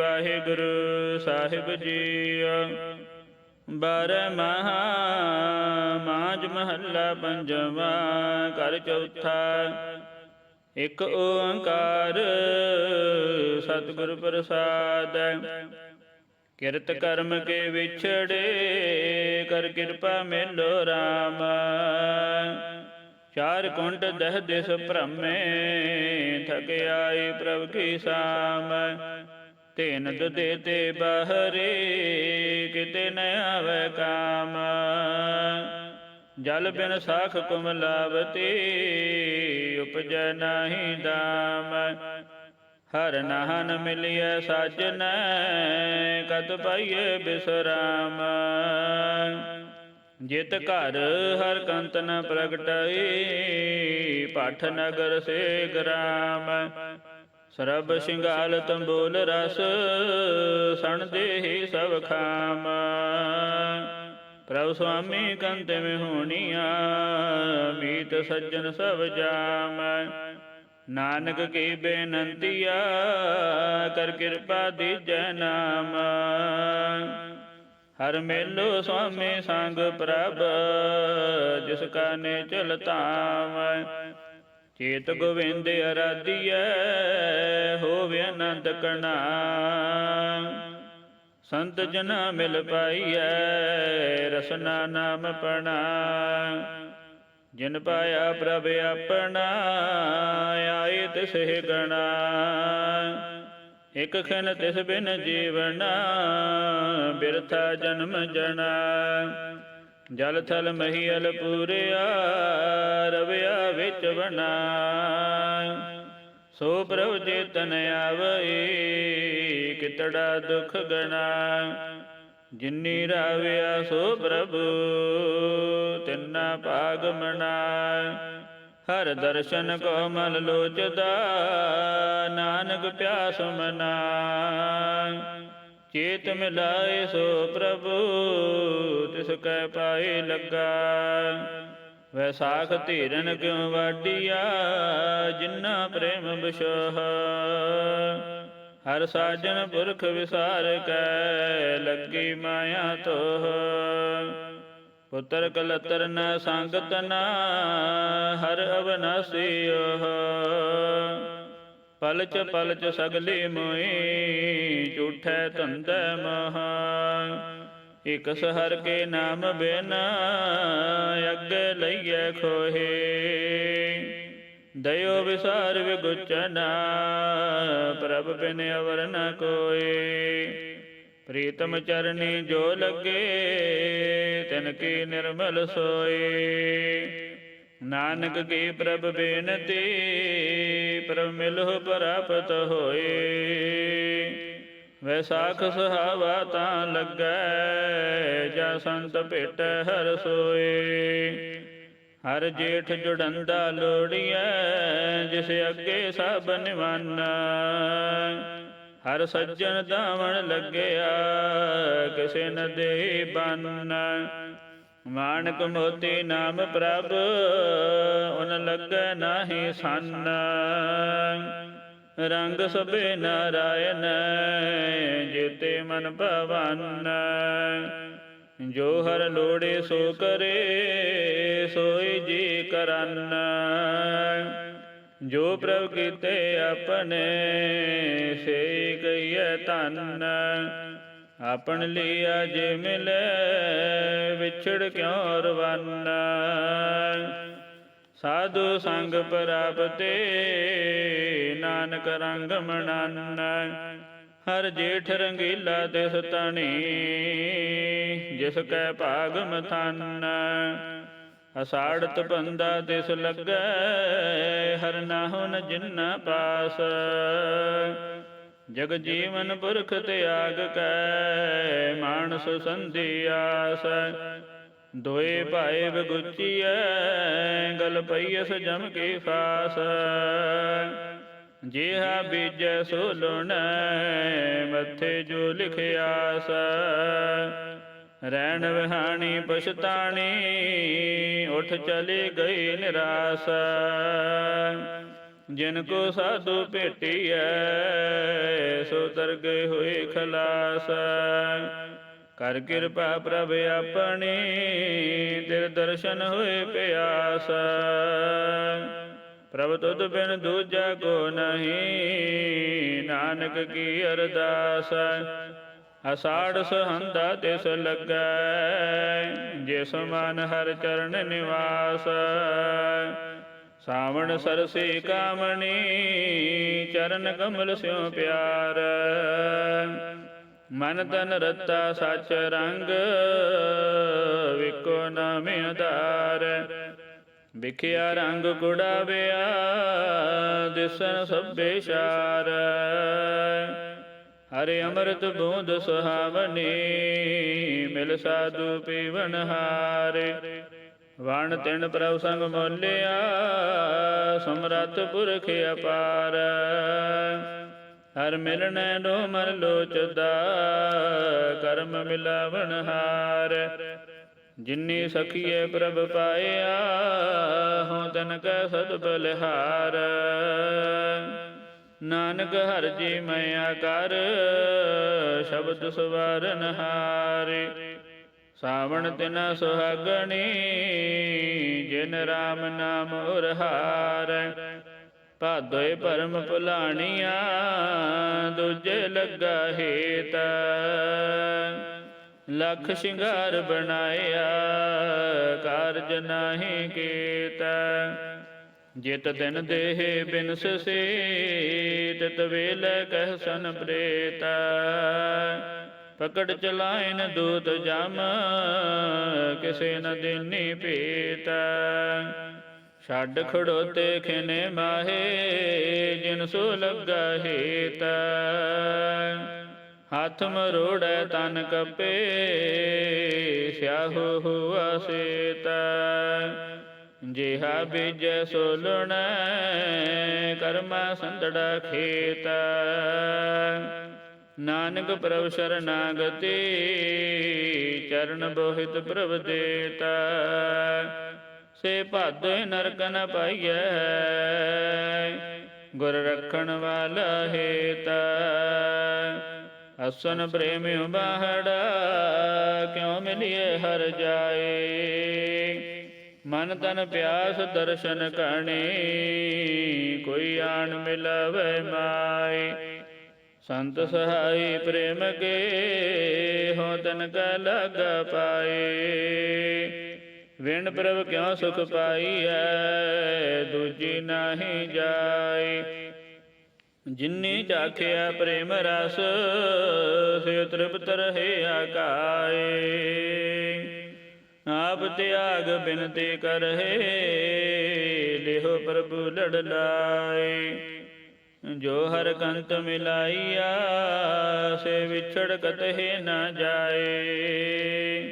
ਵਾਹਿਗੁਰੂ ਸਾਹਿਬ ਜੀ ਬਰ ਮਹਾ ਮਾਜ ਮਹੱਲਾ ਪੰਜਵਾ ਕਰ ਚੌਥਾ। ਇਕ ਓੰਕਾਰ ਸਤਿਗੁਰ ਪ੍ਰਸਾਦ। ਕਿਰਤ ਕਰਮ ਕੇ ਵਿਛੜੇ ਕਰ ਕਿਰਪਾ ਮਿਲੋ ਰਾਮ। ਚਾਰ ਕੁੰਟ ਦਹ ਦਿਸ ਭ੍ਰਮੇ, ਥਕ ਆਈ ਪ੍ਰਭ ਕੀ ਸਾਮ। ਤੇਨ ਦੁਦੇ ਤੇ ਬਹਰੇ ਕਿਤੇ ਨ ਆਵੇ ਕਾਮ। ਜਲ ਬਿਨ ਸਾਖ ਕੁਮਲਾਵਤੀ ਉਪਜੈ ਨਾਹੀ ਦਾਮ। ਹਰ ਨਾਹਨ ਮਿਲਿਐ ਸਾਜਨ ਕਤ ਪਾਈਏ ਬਿਸਰਾਮ। ਜਿਤ ਘਰ ਹਰ ਕੰਤ ਨ ਪ੍ਰਗਟਈ ਪਾਠ ਨਗਰ ਸੇ ਗ੍ਰਾਮ। ਸਰਬ ਸ਼ਿੰਗਾਲ ਤੰਬੋਲ ਰਸ, ਸਣ ਦੇਹੀ ਸਭ ਖਾਮ। ਪ੍ਰਭ ਸੁਆਮੀ ਕੰਤ ਮੇ ਹੋਣੀਆਂ, ਮੀਤ ਸੱਜਣ ਸਭ ਜਾਮ। ਨਾਨਕ ਕੀ ਬੇਨੰਤੀਆ ਕਰ ਕਿਰਪਾ ਦੀਜੈ ਨਾਮ। ਹਰ ਮੇਲੋ ਸੁਆਮੀ ਸੰਗ ਪ੍ਰਭ, ਜਿਸ ਕਾ ਨੇ ਚਲ ਚੇਤ ਗੋਵਿੰਦ ਅਰਾਧੀਐ ਹੋਵੇ ਅਨੰਦ ਕਣਾ ਸੰਤ ਜਨਾ ਮਿਲ ਪਾਈਐ, ਰਸਨਾ ਨਾਮ ਪਣਾ ਜਿਨ ਪਾਇਆ ਪ੍ਰਭ ਆਪਣਾ ਆਏ ਤਿਸਹਿ ਗਣਾ। ਇਕ ਖਿਨ ਤਿਸ ਬਿਨ ਜੀਵਨਾ, ਬਿਰਥਾ ਜਨਮ ਜਣਾ ਜਲ ਥਲ ਮਹੀਲ ਪੂਰਿਆ, ਰਵਿਆ ਵਿੱਚ ਬਣਾ ਸੋ ਪ੍ਰਭ ਚੇਤਨ ਆਵਈ, ਕਿਤੜਾ ਦੁਖ ਗਣਾ ਜਿਨੀ ਰਾਵਿਆ ਸੋ ਪ੍ਰਭੂ, ਤਿੰਨਾ ਭਾਗ ਮਨਾ ਹਰ ਦਰਸ਼ਨ ਕੋ ਮਲ ਲੋਚਦਾ, ਨਾਨਕ ਪਿਆਸ ਮਨਾ ਚੇਤ ਮਿਲਾਏ ਸੋ ਪ੍ਰਭੂ ਤਿਸ ਕੈ ਪਾਏ ਲੱਗਾ। ਵੈਸਾਖ ਧੀਰਨ ਕਿਉ ਵਾਡੀਆ ਜਿਨ੍ਹਾਂ ਪ੍ਰੇਮ ਬਿਸ਼ੋਹ ਹਰ ਸਾਜਨ ਪੁਰਖ ਵਿਸਾਰ ਕੈ ਲੱਗੀ ਮਾਇਆ ਤੋਹ। ਪੁੱਤਰ ਕਲਤਰ ਨ ਸੰਗਤ ਨਾ ਹਰ ਅਵਨਾਸੀਓ ਪਲਚ ਪਲਚ ਸਗਲੀ ਮੋਈ ਝੂਠੈ ਧੰਦੈ ਮਹਾ। ਇਕ ਸਹਰ ਕੇ ਨਾਮ ਬਿਨ ਅੱਗੇ ਲਈਐ ਖੋਹੇ। ਦਇਓ ਵਿਸਾਰ ਵਿਗੁਚਨਾ, ਪ੍ਰਭ ਬਿਨ ਅਵਰ ਨ ਕੋਏ। ਪ੍ਰੀਤਮ ਚਰਨੀ ਜੋ ਲੱਗੇ, ਤਿਨ ਕੀ ਨਿਰਮਲ ਸੋਏ। ਨਾਨਕ ਕੀ ਪ੍ਰਭ ਬੇਨਤੀ ਪ੍ਰਭ ਮਿਲਹੁ ਪ੍ਰਾਪਤ ਹੋਏ। ਵੈਸਾਖ ਸਹਾਵਾ ਤਾਂ ਲੱਗੈ, ਜਾ ਸੰਤ ਭੇਟ ਹਰ ਸੋਏ। ਹਰ ਜੇਠ ਜੁੜੰਦਾ ਲੋੜੀਐ, ਜਿਸ ਅੱਗੇ ਸਭ ਨਿਵਾਨਾ। ਹਰ ਸੱਜਣ ਦਾਵਣ ਲੱਗਿਆ, ਕਿਸੇ ਨ ਦੇ ਬੰਨ। ਮਾਨਕ ਮੋਤੀ ਨਾਮ ਪ੍ਰਭ, ਉਨ ਲੱਗੈ ਨਾਹੀ ਸੰਨ। ਰੰਗ ਸਭੇ ਨਾਰਾਇਣ, ਜੀਤੇ ਮਨ ਭਵਨ। ਜੋ ਹਰ ਲੋੜੇ ਸੋ ਕਰੇ, ਸੋਈ ਜੀ ਕਰਨ। ਜੋ ਪ੍ਰਭ ਕੀਤੇ ਆਪਣੇ ਸੇ ਗਈਐ ਧੰਨ। ਆਪਨ ਲਿਆ ਜੇ ਮਿਲੇ ਵਿਛੜ ਕਿਉ ਰਵਨ? ਸਾਧੂ ਸੰਗ ਪ੍ਰਾਪਤੇ ਨਾਨਕ ਰੰਗ ਮਣਨ ਹਰ ਜੇਠ ਰੰਗੀਲਾ ਤਿਸ ਤਣੀ ਜਿਸ ਕੈ ਭਾਗ ਮਥਨ। ਅਸਾੜਤ ਬੰਦਾ ਤਿਸ ਲੱਗੈ ਹਰ ਨਾਹੁਨ ਜਿਨ ਪਾਸ। ਜਗ ਜੀਵਨ ਪੁਰਖ ਤਿਆਗ ਕੈ, ਮਾਨਸ ਸੰਧੀ ਆਸ। ਦੋਏ ਭਾਏ ਬਗੁਚੀਐ, ਗਲ ਪਈਸ ਜਮ ਕੀ ਫਾਸ। ਜਿਹਾ ਬੀਜੈ ਸੋ ਲੁਣੈ ਮੱਥੇ ਜੋ ਲਿਖਿਆਸ ਰਹਿਣ ਵਿਹਾਣੀ ਪਛਤਾਣੀ, ਉਠ ਚਲੀ ਗਈ ਨਿਰਾਸ। ਜਿਨ ਕੋ ਸਾਧੂ ਭੇਟੀਐ, ਸੋ ਤਰਗੇ ਹੋਏ ਖਲਾਸ। ਕਰ ਕਿਰਪਾ ਪ੍ਰਭ ਆਪਣੀ, ਤੇਰੇ ਦਰਸ਼ਨ ਹੋਏ ਪਿਆਸ। ਪ੍ਰਭ ਤੁਧ ਬਿਨ ਦੂਜਾ ਕੋ ਨਹੀਂ, ਨਾਨਕ ਕੀ ਅਰਦਾਸ। ਅਸਾੜ ਸਹੰਦਾ ਤਿਸ ਲੱਗੈ, ਜਿਸ ਮਨ ਹਰ ਚਰਨ ਨਿਵਾਸ। ਸਾਵਣ ਸਰਸੇ ਕਾਮਣੀ, ਚਰਨ ਕਮਲ ਸਿਉ ਪਿਆਰ। ਮਨ ਤਨ ਰਤਾ ਸਚ ਰੰਗ, ਵਿਕੋ ਨਾਮੇ ਆਧਾਰ। ਵਿਖਿਆ ਰੰਗ ਗੁੜਾਵਿਆ, ਦਿਸਨ ਸਭੇ ਸ਼ਾਰ। ਹਰੇ ਅੰਮ੍ਰਿਤ ਬੂੰਦ ਸੁਹਾਵਨੀ ਮਿਲ ਸਾਧੂ ਪੀਵਨ ਹਾਰੇ। ਵਣ ਤਿਣ ਪ੍ਰਭ ਸੰਗ ਮੋਲਿਆ, ਸਮਰੱਥ ਪੁਰਖ ਅਪਾਰ। ਹਰ ਮਿਲਣੈ ਨੋ ਮਨ ਲੋਚਦਾ, ਕਰਮ ਮਿਲਾਵਣ ਹਾਰ। ਜਿਨੀ ਸਖੀਏ ਪ੍ਰਭ ਪਾਇਆ ਹੋ ਤਨ ਕੈ ਸਦ ਬਲਿਹਾਰ। ਨਾਨਕ ਹਰ ਜੀ ਮੈਂ ਆਕਾਰ ਸ਼ਬਦ ਸਵਾਰਨ ਹਾਰੇ। ਸਾਵਣ ਤਿਨ ਸੁਹਾਗਣੀ, ਜਿਨ ਰਾਮ ਨਾਮ ਉਰਹਾਰ। ਭਾਦੋਏ ਪਰਮ ਭੁਲਾਣੀਆਂ, ਦੂਜੇ ਲੱਗਾ ਹੇਤ। ਲੱਖ ਸ਼ਿੰਗਾਰ ਬਣਾਇਆ, ਕਾਰਜ ਨਾਹੀ ਕੀਤਾ। ਜਿਤ ਦਿਨ ਦੇਹ ਬਿਨਸ ਸੇ ਤਿਤ ਵੇਲ ਕਹਿ ਸਨ ਪ੍ਰੇਤਾ। ਪਕੜ ਚਲਾਇਨ ਦੂਤ ਜਮ, ਕਿਸੇ ਨ ਦੇਨੀ ਪੀਤਾ। ਛੱਡ ਖੜੋਤੇ ਖਿਨੇ ਮਾਹੇ, ਜਿਨ ਸੋ ਲੱਗਾ ਹੇਤ। ਹੱਥ ਮਰੋੜੈ ਤਨ ਕਪੇ, ਸਿਆਹੂ ਹੁਆ ਸੇਤਾ। ਜਿਹਾ ਬੀਜ ਸੋਲਣ, ਕਰਮਾ ਸੰਤੜਾ ਖੇਤ। ਨਾਨਕ ਪ੍ਰਭ ਸ਼ਰਨਾਗਤੀ ਚਰਨ ਬੋਹਿਤ ਪ੍ਰਭ ਦੇਤਾ। ਸੇ ਭਾਦੇ ਨਰਕ ਨ ਪਾਈਐ ਗੁਰ ਰਖਣ ਵਾਲਾ ਹੇਤਾ। ਅਸਨ ਪ੍ਰੇਮਿਉ ਬਾਹੜਾ ਕਿਉ ਮਿਲਿਏ ਹਰ ਜਾਏ। ਮਨ ਤਨ ਪਿਆਸ ਦਰਸ਼ਨ ਕਰਨੇ ਕੋਈ ਆਣ ਮਿਲਵੇ ਮਾਈ ਸੰਤ ਸਹਾਈ ਪ੍ਰੇਮ ਕੇ ਹੋ ਤਨ ਕਾ ਲਗ ਪਾਏ ਵਿਣ ਪ੍ਰਭ ਕਿਉ ਸੁਖ ਪਾਈ ਹੈ ਦੂਜੀ ਨਾਹੀ ਜਾਏ ਜਿਨਨੀ ਚਾਖਿਆ ਪ੍ਰੇਮ ਰਸ ਸੇ ਤ੍ਰਿਪਤ ਰਹੇ ਆਕਾਏ ਆਪ ਤਿਆਗ ਬਿਨਤੀ ਕਰਹਿ ਲਿਹੋ ਪ੍ਰਭੂ ਲੜ ਲਾਏ ਜੋ ਹਰ ਕੰਤ ਮਿਲਾਈਆ, ਸੇ ਵਿਛੜ ਕਤਹਿ ਨਾ ਜਾਏ।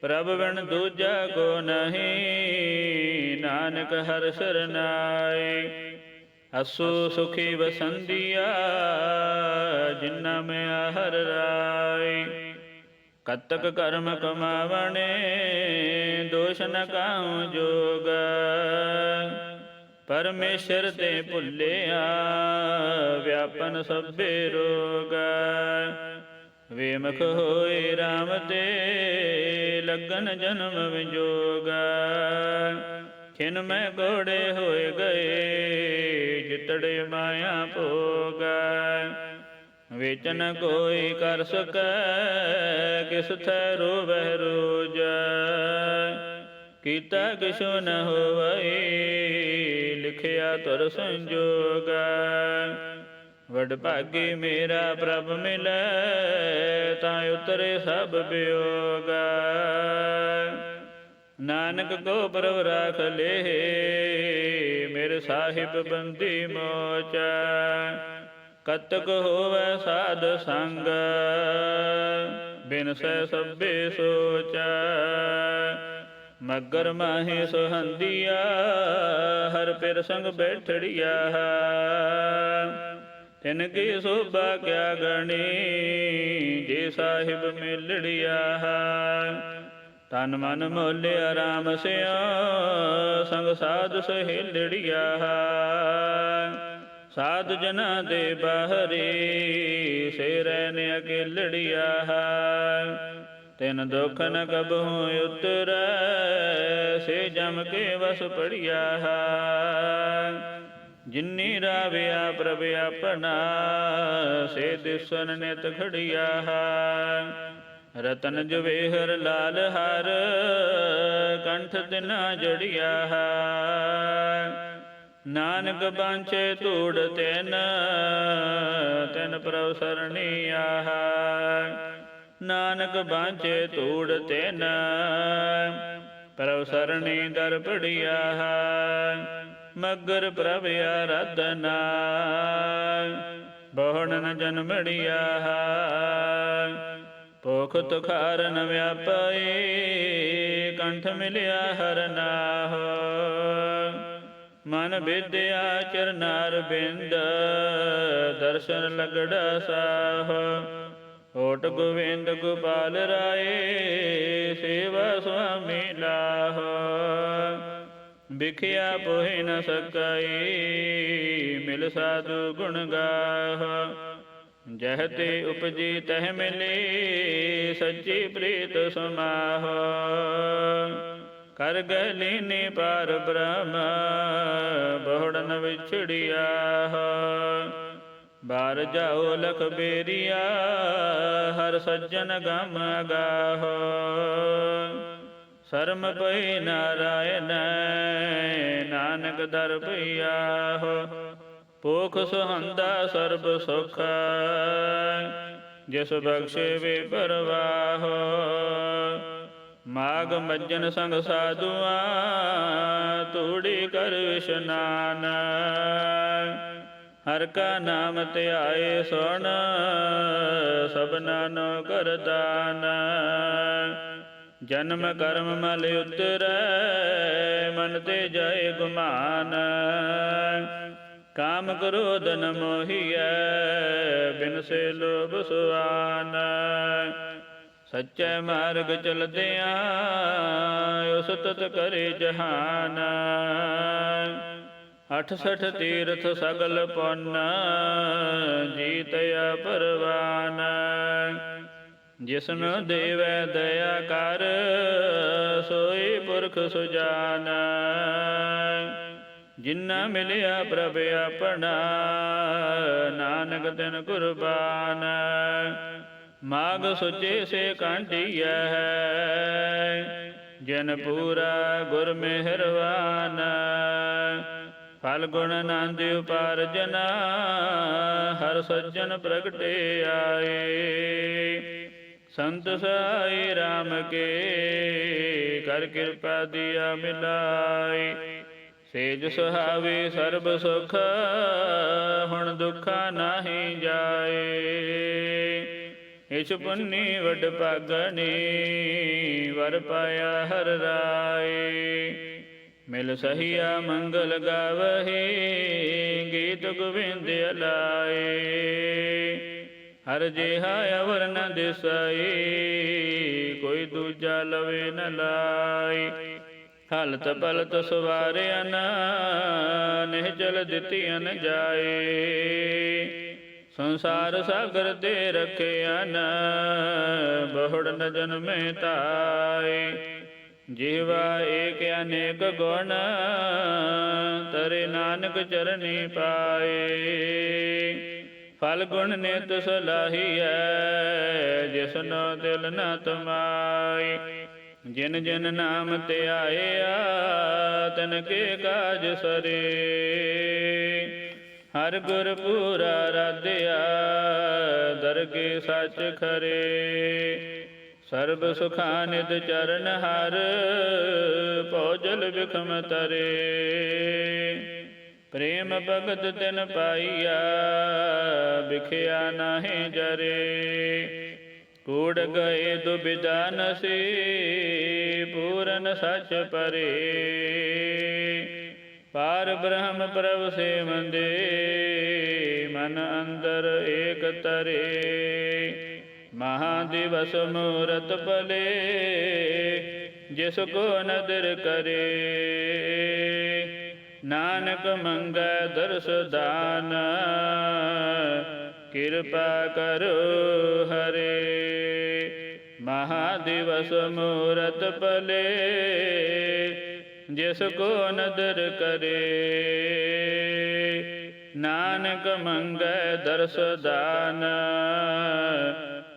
ਪ੍ਰਭ ਬਿਨ ਦੂਜਾ ਕੋ ਨਹੀਂ, ਨਾਨਕ ਹਰ ਸਰਨਾਏ ਅਸੂ ਸੁਖੀ ਵਸੰਦੀਆ ਜਿਨਾ ਮੈਂ ਹਰ ਰਾਏ। ਕਤਕ ਕਰਮ ਕਮਾਵਣੇ, ਦੋਸ਼ ਨ ਕਾਉ ਜੋਗ। ਪਰਮੇਸ਼ਰ ਤੇ ਭੁੱਲਿਆ, ਵਿਆਪਨ ਸਭੇ ਰੋਗ। ਵੇਮਖ ਹੋਏ RAM ਤੇ ਲਗਨ ਜਨਮ ਵਿਜੋਗ। ਖਿਨ ਮੈਂ ਕੋੜੇ ਹੋਏ ਗਏ, ਜਿਤੜੇ ਮਾਇਆ ਭੋਗ। ਵਿੱਚ ਕੋਈ ਕਰ ਸਕੈ, ਕਿਸ ਥੈ ਰੋਵਹਿ ਰੋਜ। ਕੀਤਾ ਕਿਛੁ ਨ ਹੋਵਈ ਲਿਖਿਆ ਤੁਰ ਸੰਜੋਗ ਵਡ ਭਾਗੀ ਮੇਰਾ ਪ੍ਰਭ ਮਿਲੈ, ਤਾਂ ਉਤਰੇ ਸਭ ਬਿਯੋਗ ਨਾਨਕ ਕੋ ਪ੍ਰਭ ਰਾਖ ਲੇ, ਮੇਰੇ ਸਾਹਿਬ ਬੰਦੀ ਮੋਚ ਕਤਕ ਹੋਵੇ ਸਾਧ ਸੰਗ, ਬਿਨ ਸੈ ਸਭੇ ਸੋਚ ਮਗਰ ਮਾਹੀ ਸੁਹੰਦੀਆ, ਹਰ ਪਿਰ ਸੰਗ ਬੈਠੜੀਆ ਤਿਨ ਕੀ ਸੋਭਾ ਕਿਆ ਗਣੀ, ਜੇ ਸਾਹਿਬ ਮਿਲੜੀਆ ਤਨ ਮਨ ਮੋਲਿਆ ਆਰਾਮ ਸਿਆ ਸੰਗ ਸਾਧ ਸਹੇਲੜੀਆ ਸਾਧ ਜਨਾਂ ਦੇ ਬਾਹਰੇ ਸੇ ਰਹਿਨ ਅਕੇਲੜੀਆ ਤਿਨ ਦੁਖ ਨ ਕਬਹੁ ਉਤਰੈ, ਸੇ ਜਮ ਕੇ ਵਸ ਪੜਿਆ ਜਿਨੀ ਰਾਵਿਆ ਪ੍ਰਭ ਆਪਣਾ, ਸੇ ਦਿਸਨ ਨਿਤ ਖੜਿਆ ਰਤਨ ਜਵੇਹਰ ਲਾਲ ਹਰ, ਕੰਠ ਤਿਨਾ ਜੜਿਆ ਨਾਨਕ ਬਾਂਚੇ ਧੂੜ ਤੈਨ ਤੈਨ ਪ੍ਰਭ ਸਰਣੀ ਆਹ ਨਾਨਕ ਬਾਂਚੇ ਧੂੜ ਤੈਨ, ਪ੍ਰਭ ਸਰਣੀ ਦਰ ਪੜਿਆ ਮਗਰ ਪ੍ਰਭ ਆਰਾਧਨਾ, ਬਹੁਣ ਜਨਮੜਿਆ ਭੁਖ ਤੁਖਾਰਨ ਵਿਆਪਈ ਕੰਠ ਮਿਲਿਆ ਹਰ ਨਾਹੋ। ਮਨ ਵਿਦਿਆ ਚਰਨਾਰ ਬਿੰਦ, ਦਰਸ਼ਨ ਲਗੜਾ ਸਾਹ। ਓਟ ਗੋਵਿੰਦ ਗੋਪਾਲ ਰਾਏ, ਸੇਵਾ ਸੁਆਮੀ ਲਾਹ। ਵਿਖਿਆ ਪੋਹਿ ਨ ਸਕਈ, ਮਿਲ ਸਾਧੂ ਗੁਣ ਗਾਹ। ਜਹ ਤੇ ਉਪਜੀ ਤਹ ਮਿਲੇ, ਸੱਚੀ ਪ੍ਰੀਤ ਸਮਾਹ। ਕਰ ਗਲੀਨੀ ਪਾਰ ਬ੍ਰਹਮ, ਬਹੁੜਨ ਵਿਛੜਿਆ ਬਾਰ ਜਾਓ ਲਖ ਬੇਰੀਆ ਹਰ ਸੱਜਣ ਗਮ ਗਾਹੋ। ਸ਼ਰਮ ਪਈ ਨਾਰਾਇਣ, ਨਾਨਕ ਦਰ ਭਈਆ ਹੋ ਪੋਖ ਸੁਹੰਦਾ ਸਰਬ ਸੁਖ, ਜਿਸ ਬਖਸ਼ੇ ਵੇ ਪਰਵਾਹ। ਮਾਗ ਮੱਜਨ ਸੰਗ ਸਾਧੂਆਂ, ਤੂੜੀ ਕਰ ਵਿਸ਼ਨਾਨ। ਹਰ ਕਾ ਨਾਮ ਧਿਆਏ ਸੁਣ ਸਭਨਾ ਨੋ ਕਰਦਾਨ ਜਨਮ ਕਰਮ ਮਲ ਉਤਰੈ, ਮਨ ਤੇ ਜਾਏ ਗੁਮਾਨ। ਕਾਮ ਕ੍ਰੋਧ ਨ ਮੋਹੀਐ, ਬਿਨ ਸੇ ਲੋਭ ਸੁਆਨ। ਸੱਚੇ ਮਾਰਗ ਚਲਦਿਆਂ, ਉਸ ਤਤ ਕਰੇ ਜਹਾਨ। 68 ਤੀਰਥ ਸਗਲ ਪੁੰਨ ਜੀਤਿਆ ਪਰਵਾਨ। ਜਿਸਨੁ ਦੇਵੈ ਦਇਆ ਕਰ ਸੋਈ ਪੁਰਖ ਸੁਜਾਨ। ਜਿਨ੍ਹਾਂ ਮਿਲਿਆ ਪ੍ਰਭ ਆਪਣਾ ਨਾਨਕ ਤਿਨ ਕੁਰਬਾਨ। ਮਾਗ ਸੁਚੇ ਸੇ ਕਾਂਢੀਐ। ਜਨ ਪੂਰਾ ਗੁਰ ਮਿਹਰਵਾਨ ਫਲ ਗੁਣ ਆਨੰਦ ਉਪਾਰਜਨ, ਹਰ ਸੱਜਣ ਪ੍ਰਗਟੇ ਆਏ। ਸੰਤ ਸਾਈ RAM ਕੇ, ਕਰ ਕਿਰਪਾ ਦਿਆ ਮਿਲਾਈ ਸੇਜ ਸੁਹਾਵੇ ਸਰਬ ਸੁਖ, ਹੁਣ ਦੁੱਖਾ ਨਾਹੀ ਜਾਏ। ਇਛ ਪੁੰਨੀ ਵਡ ਭਾਗਣੀ ਵਰ ਪਾਇਆ ਹਰ ਰਾਏ। ਮਿਲ ਸਹੀਆ ਮੰਗਲ ਗਾਵਹੀ, ਗੀਤ ਗੋਬਿੰਦ ਅਲਾਏ। ਹਰ ਜਿਹਾ ਅਵਰ ਨ ਦਿਸਈ ਕੋਈ ਦੂਜਾ ਲਵੇ ਨ ਲਾਈ ਹਲਤ ਪਲਤ ਸਵਾਰਿਆ ਨ ਨਿਹਚਲ ਦਿੱਤੀਆਂ ਨ ਜਾਏ। ਸੰਸਾਰ ਸਾਗਰ ਤੇ ਰਖਿਆ ਨ, ਬਹੁੜ ਨ ਜਨਮੇ ਤਾਏ। ਜੀਵਾ ਏਕ ਅਨੇਕ ਗੁਣ, ਤਰੇ ਨਾਨਕ ਚਰਨੀ ਪਾਏ। ਫਲ ਗੁਣ ਨੇ ਨਿਤ ਸਲਾਹੀਐ, ਜਿਸਨੋ ਦਿਲ ਨ ਤਮਾਈ ਜਿਨ ਜਿਨ ਨਾਮ ਧਿਆਇਆ ਤਨ ਕੇ ਕਾਜ ਸਰੇ। ਹਰ ਗੁਰ ਪੂਰਾ ਰਾਧਿਆ, ਦਰਗੇ ਸੱਚ ਖਰੇ। ਸਰਬ ਸੁਖਾਨਿਦ ਚਰਨ ਹਰ, ਭੋਜਲ ਵਿਖਮ ਤਰੇ। ਪ੍ਰੇਮ ਭਗਤ ਤਿਨ ਪਾਈਆ, ਵਿਖਿਆ ਨਾਹੀ ਜਰੇ। ਕੂੜ ਗਏ ਦੁਬਿਧਾ ਨਸੀ ਪੂਰਨ ਸੱਚ ਪਰੇ। ਪਾਰ ਬ੍ਰਹਮ ਪ੍ਰਭ ਸੇਵੰਦੇ, ਮਨ ਅੰਦਰ ਏਕ ਤਰੇ। ਮਹਾ ਦਿਵਸ ਮੂਰਤ ਭਲੇ, ਜਿਸ ਕੋ ਨਦਰ ਕਰੇ। ਨਾਨਕ ਮੰਗੈ ਦਰਸ ਦਾਨ, ਕਿਰਪਾ ਕਰੋ ਹਰੇ। ਮਹਾਦਿਵਸ ਮੂਰਤ ਪਲੇ ਜਿਸ ਕੋ ਨਦਰ ਕਰੇ। ਨਾਨਕ ਮੰਗੈ ਦਰਸ ਦਾਨ